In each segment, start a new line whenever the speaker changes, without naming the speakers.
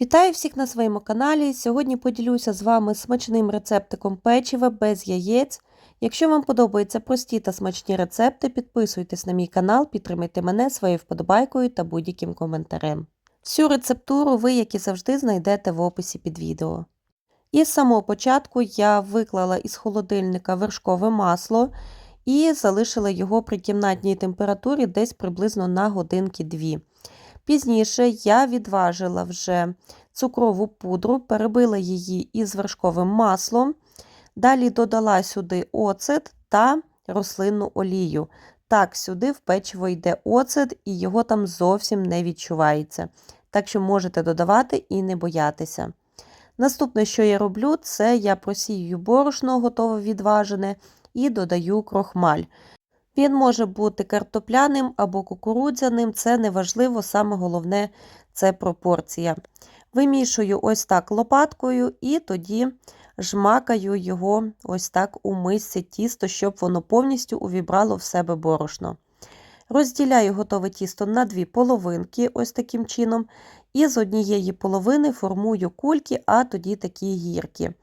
Вітаю всіх на своєму каналі. Сьогодні поділюся з вами смачним рецептиком печива без яєць. Якщо вам подобаються прості та смачні рецепти, підписуйтесь на мій канал, підтримайте мене своєю вподобайкою та будь-яким коментарем. Всю рецептуру ви, як і завжди, знайдете в описі під відео. І з самого початку я виклала із холодильника вершкове масло і залишила його при кімнатній температурі десь приблизно на годинки дві. Пізніше я відважила вже цукрову пудру, перебила її із вершковим маслом. Далі додала сюди оцет та рослинну олію. Так, сюди в печиво йде оцет, і його там зовсім не відчувається. Так що можете додавати і не боятися. Наступне, що я роблю, це я просію борошно, готове відважене, і додаю крохмаль. Він може бути картопляним або кукурудзяним, це неважливо, саме головне це пропорція. Вимішую ось так лопаткою і тоді жмакаю його ось так у мисці тісто, щоб воно повністю увібрало в себе борошно. Розділяю готове тісто на дві половинки, ось таким чином, і з однієї половини формую кульки, а тоді такі гірки.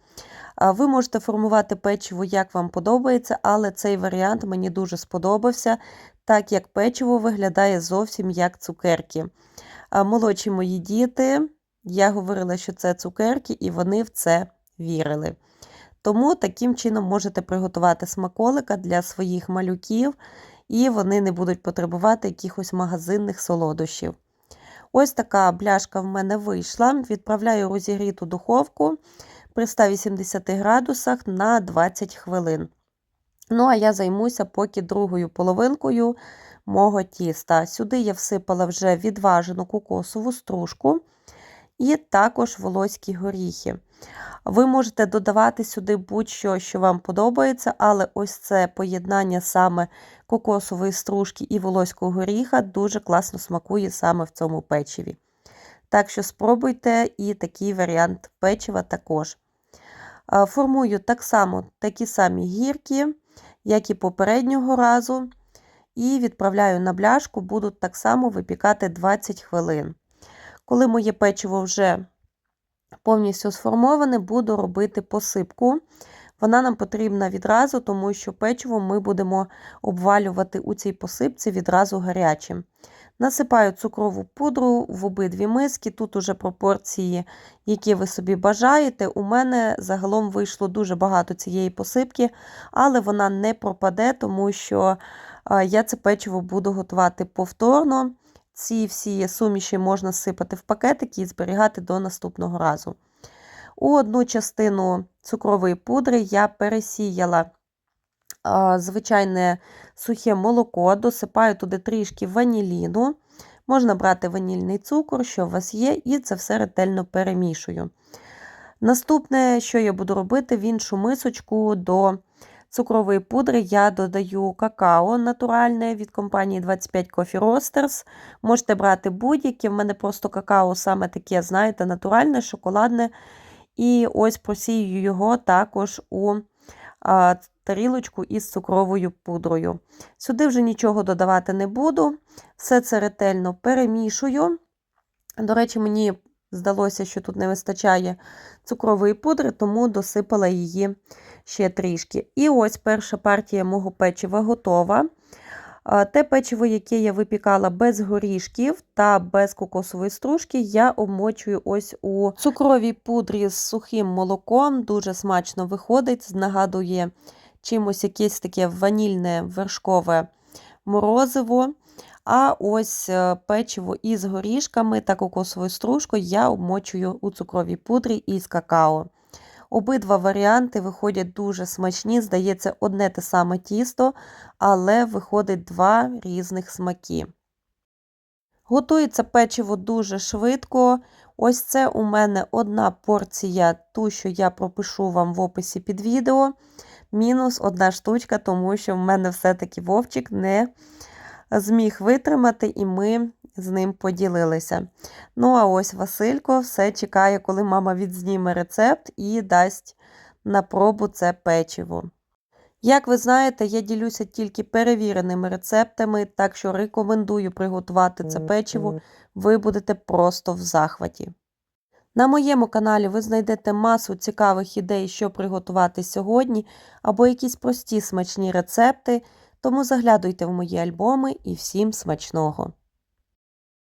Ви можете формувати печиво, як вам подобається, але цей варіант мені дуже сподобався, так як печиво виглядає зовсім як цукерки. Молодші мої діти, я говорила, що це цукерки, і вони в це вірили. Тому таким чином можете приготувати смаколика для своїх малюків, і вони не будуть потребувати якихось магазинних солодощів. Ось така бляшка в мене вийшла. Відправляю розігріту духовку при 180 градусах на 20 хвилин. Ну, а я займуся поки другою половинкою мого тіста. Сюди я всипала вже відважену кокосову стружку і також волоські горіхи. Ви можете додавати сюди будь-що, що вам подобається, але ось це поєднання саме кокосової стружки і волоського горіха дуже класно смакує саме в цьому печиві. Так що спробуйте і такий варіант печива також. Формую так само такі самі гірки, як і попереднього разу. І відправляю на бляшку, буду так само випікати 20 хвилин. Коли моє печиво вже повністю сформоване, буду робити посипку. Вона нам потрібна відразу, тому що печиво ми будемо обвалювати у цій посипці відразу гарячим. Насипаю цукрову пудру в обидві миски. Тут уже пропорції, які ви собі бажаєте. У мене загалом вийшло дуже багато цієї посипки, але вона не пропаде, тому що я це печиво буду готувати повторно. Ці всі суміші можна сипати в пакетики і зберігати до наступного разу. У одну частину цукрової пудри я пересіяла звичайне сухе молоко, досипаю туди трішки ваніліну. Можна брати ванільний цукор, що у вас є, і це все ретельно перемішую. Наступне, що я буду робити, в іншу мисочку до цукрової пудри я додаю какао натуральне від компанії 25 Coffee Roasters. Можете брати будь-яке, в мене просто какао саме таке, знаєте, натуральне, шоколадне. І ось просію його також у тарілочку із цукровою пудрою. Сюди вже нічого додавати не буду. Все це ретельно перемішую. До речі, мені здалося, що тут не вистачає цукрової пудри, тому досипала її ще трішки. І ось перша партія мого печива готова. Те печиво, яке я випікала без горішків та без кокосової стружки, я обмочую ось у цукровій пудрі з сухим молоком. Дуже смачно виходить, нагадує чимось якесь таке ванільне вершкове морозиво. А ось е, печиво із горішками та кокосовою стружкою я обмочую у цукровій пудрі із какао. Обидва варіанти виходять дуже смачні, здається, одне те саме тісто, але виходить два різних смаки. Готується печиво дуже швидко. Ось це у мене одна порція, ту, що я пропишу вам в описі під відео. Мінус одна штучка, тому що в мене все-таки вовчик не зміг витримати, і ми з ним поділилися. Ну, а ось Василько все чекає, коли мама відзніме рецепт і дасть на пробу це печиво. Як ви знаєте, я ділюся тільки перевіреними рецептами, так що рекомендую приготувати це печиво, ви будете просто в захваті. На моєму каналі ви знайдете масу цікавих ідей, що приготувати сьогодні, або якісь прості смачні рецепти, тому заглядуйте в мої альбоми і всім смачного!